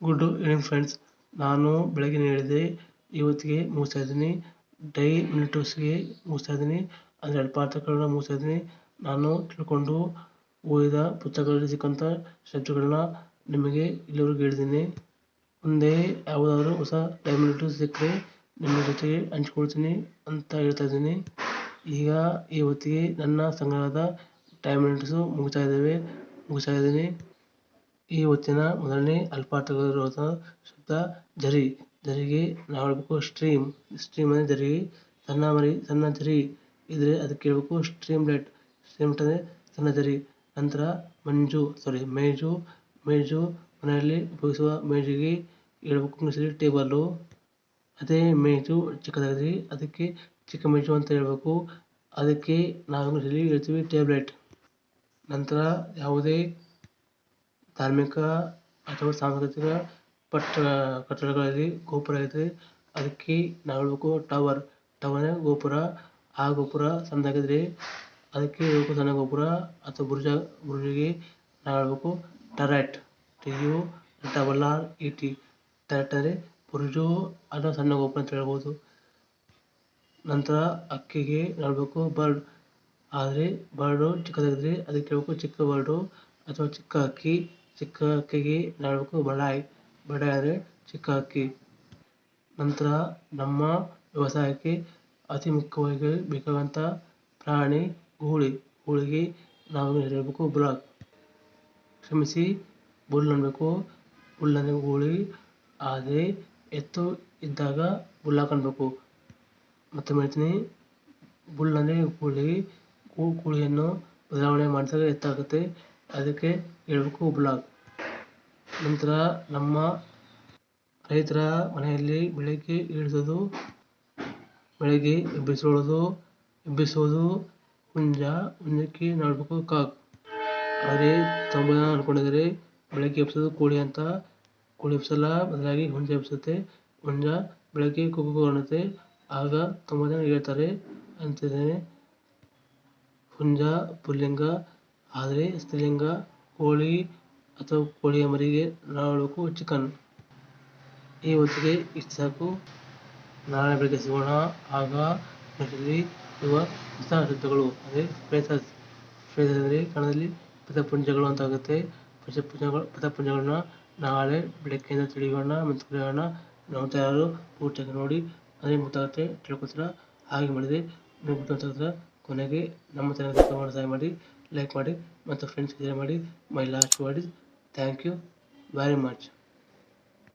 Good evening friends ನಾನು ಬೆಳಗ್ಗೆ ಹೇಳಿದೆ ಇವತ್ತಿಗೆ ಮುಗಿಸ್ತಾ ಇದ್ದೀನಿ. ಡೈ ಮಿನಿಟೋಸ್ಗೆ ಮುಗಿಸ್ತಾ ಇದ್ದೀನಿ. ಅಂದರೆ ಎರಡು ಪಾಠಗಳನ್ನ ಮುಗಿಸ್ತಾ ಇದ್ದೀನಿ. ನಾನು ತಿಳ್ಕೊಂಡು ಓದಿದ ಪುಸ್ತಕಗಳಲ್ಲಿ ಸಿಕ್ಕಂಥ ಶಬ್ದಗಳನ್ನ ನಿಮಗೆ ಇಲ್ಲಿವರೆಗೂ ಹೇಳಿದ್ದೀನಿ. ಮುಂದೆ ಯಾವುದಾದ್ರೂ ಹೊಸ ಡೈ ಮಿನಿಟೋಸ್ ಸಿಕ್ಕರೆ ನಿಮ್ಮ ಜೊತೆಗೆ ಹಂಚ್ಕೊಳ್ತೀನಿ ಅಂತ ಹೇಳ್ತಾ ಇದ್ದೀನಿ. ಈಗ ಇವತ್ತಿಗೆ ನನ್ನ ಸಂಗ್ರಹದ ಟೈಮ್ ಮಿನಿಟ್ಸು ಮುಗಿತಾ ಇದ್ದಾವೆ. ಮುಗಿಸ್ತಾ ಇದ್ದೀನಿ. ಈ ಹೊತ್ತಿನ ಮೊದಲನೇ ಅಲ್ಪಾರ್ಥಗಳಿರುವಂಥ ಶಬ್ದ ಜರಿ, ಜರಿಗೆ ನಾವು ಹೇಳ್ಬೇಕು ಸ್ಟ್ರೀಮ್ ಸ್ಟ್ರೀಮ್ ಅಂದರೆ ಜರಿ, ಸಣ್ಣ ಮರಿ, ಸಣ್ಣ ಜರಿ ಇದ್ರೆ ಅದಕ್ಕೆ ಹೇಳ್ಬೇಕು ಸ್ಟ್ರೀಮ್ ಲೈಟ್ ಅಂದರೆ ಸಣ್ಣ ಜರಿ. ನಂತರ ಮಂಜು ಸಾರಿ ಮೇಜು ಮೇಜು ಮನೆಯಲ್ಲಿ ಉಪಯೋಗಿಸುವ ಮೇಜಿಗೆ ಹೇಳ್ಬೇಕು ಇಂಗ್ಲೀಷಲ್ಲಿ ಟೇಬಲ್ಲು ಅದೇ ಮೇಜು ಚಿಕ್ಕದಾಗಿದೆ ಅದಕ್ಕೆ ಚಿಕ್ಕ ಮೇಜು ಅಂತ ಹೇಳ್ಬೇಕು. ಅದಕ್ಕೆ ನಾವು ಇಂಗ್ಲೀಷಲ್ಲಿ ಹೇಳ್ತೀವಿ ಟೇಬ್ಲೆಟ್ ನಂತರ ಯಾವುದೇ ಧಾರ್ಮಿಕ ಅಥವಾ ಸಾಂಸ್ಕೃತಿಕ ಪಟ್ಟ, ಕಟ್ಟಡಗಳಲ್ಲಿ ಗೋಪುರ ಇದೆ. ಅದಕ್ಕೆ ನಾಲ್ಕು ಟವರ್ ಟವರ್ ಗೋಪುರ, ಆ ಗೋಪುರ ಸಣ್ಣದಾಗಿದ್ರೆ ಅದಕ್ಕೆ ಹೇಳ್ಬೇಕು ಸಣ್ಣ ಗೋಪುರ ಅಥವಾ ಬುರ್ಜ, ಬುರ್ಜಿಗೆ ಹೇಳ್ಬೇಕು turret T U double R E T turret ಅಂದರೆ ಬುರ್ಜು ಅಥವಾ ಸಣ್ಣ ಗೋಪುರ ಅಂತ ಹೇಳ್ಬೋದು. ನಂತರ ಅಕ್ಕಿಗೆ ಹೇಳ್ಬೇಕು ಬರ್ಡ್, ಆದರೆ ಬರ್ಡು ಚಿಕ್ಕದಾಗಿದ್ರೆ ಅದಕ್ಕೆ ಹೇಳ್ಬೇಕು ಚಿಕ್ಕ ಬರ್ಡು ಅಥವಾ ಚಿಕ್ಕ ಅಕ್ಕಿ. ಚಿಕ್ಕ ಅಕ್ಕಿಗೆ ನಾಲ್ಕು ಬಡಾಯಿ ಬಡಾಯಿ ಅಂದರೆ ಚಿಕ್ಕ ಅಕ್ಕಿ ನಂತರ ನಮ್ಮ ವ್ಯವಸಾಯಕ್ಕೆ ಅತಿ ಮುಖ್ಯವಾಗಿ ಬೇಕಾದಂಥ ಪ್ರಾಣಿ ಗೂಳಿ. ಗೂಳಿಗೆ ನಾವು ಹೇಳ್ಬೇಕು ಬುಲಾಕ್. ಕ್ಷಮಿಸಿ, ಬುಲ್ ಅನ್ಬೇಕು. ಬುಲ್ ಅಂದರೆ ಗೂಳಿ, ಆದರೆ ಎತ್ತು ಇದ್ದಾಗ ಬುಲ್ಲಾಕ್ ಅನ್ಬೇಕು ಮತ್ತೆ ಹೇಳ್ತೀನಿ ಬುಲ್ ಅಂದರೆ ಗೂಳಿ, ಗೂಳಿಯನ್ನು ಬದಲಾವಣೆ ಮಾಡಿದಾಗ ಎತ್ತಾಗುತ್ತೆ. ಅದಕ್ಕೆ ಹೇಳ್ಬೇಕು ಬ್ಲಾಗ್. ನಂತರ ನಮ್ಮ ರೈತರ ಮನೆಯಲ್ಲಿ ಬೆಳಗ್ಗೆ ಇಳಿಸೋದು, ಬೆಳಗ್ಗೆ ಎಬ್ಬಿಸೋದು ಎಬ್ಬಿಸೋದು ಹುಂಜ, ಹುಂಜಕ್ಕೆ ನೋಡಬೇಕು ಕಾಕ್. ಆದರೆ ತುಂಬ ಜನ ಅಂದ್ಕೊಂಡಿದ್ದಾರೆ ಬೆಳಗ್ಗೆ ಎಬ್ಸೋದು ಕೋಳಿ ಅಂತ. ಕೋಳಿ ಎಬ್ಸಲ್ಲ ಬದಲಾಗಿ ಹುಂಜ ಎಬ್ಸುತ್ತೆ ಹುಂಜ ಬೆಳಗ್ಗೆ ಕುಕ್ಕು ಅನ್ನುತ್ತೆ. ಆಗ ತುಂಬ ಜನ ಹೇಳ್ತಾರೆ, ಅಂತಿದ್ದೇನೆ. ಹುಂಜ, ಪುಲ್ಲಿಂಗ ಆದರೆ ಸ್ತ್ರೀಲಿಂಗ, ಕೋಳಿ ಅಥವಾ ಕೋಳಿಯ ಮರಿಗೆ ನಾವು ಹೇಳಬೇಕು ಚಿಕನ್. ಈ ಹೊತ್ತಿಗೆ ಇಷ್ಟು ಸಾಕು. ನಾಳೆ ಬೆಳಗ್ಗೆ ಸಿಗೋಣ. ಆಗ ನೆಟ್ಟಲ್ಲಿ ಇರುವ ಹೊಸ ಶಬ್ದಗಳು ಅಂದರೆ ಫ್ರೇಸಸ್ ಫ್ರೇಸಸ್ ಅಂದರೆ ಕನ್ನಡದಲ್ಲಿ ಪದಪುಂಜಗಳು ಅಂತ ಆಗುತ್ತೆ ಪದಪುಂಜಗಳು ಪದಪುಂಜಗಳನ್ನ ನಾಳೆ ಬೆಳಗ್ಗೆಯಿಂದ ತಿಳಿಯೋಣ ಮತ್ತು ಕಲಿಯೋಣ ನೋಡ್ತಾ ಯಾರು ಪೂರ್ತಿಯಾಗಿ ನೋಡಿ ಅದೇ ಗೊತ್ತಾಗುತ್ತೆ ತಿಳ್ಕೊತೀರ ಹಾಗೆ ಮಾಡಿದರೆ ಕೊನೆಗೆ. ನಮ್ಮ ಚಾನಲ್ಗೆ ಸಹಾಯ ಮಾಡಿ ಲೈಕ್ ಮಾಡಿ ಮತ್ತು ಫ್ರೆಂಡ್ಸ್ ಶೇರ್ ಮಾಡಿ. My last word is thank you very much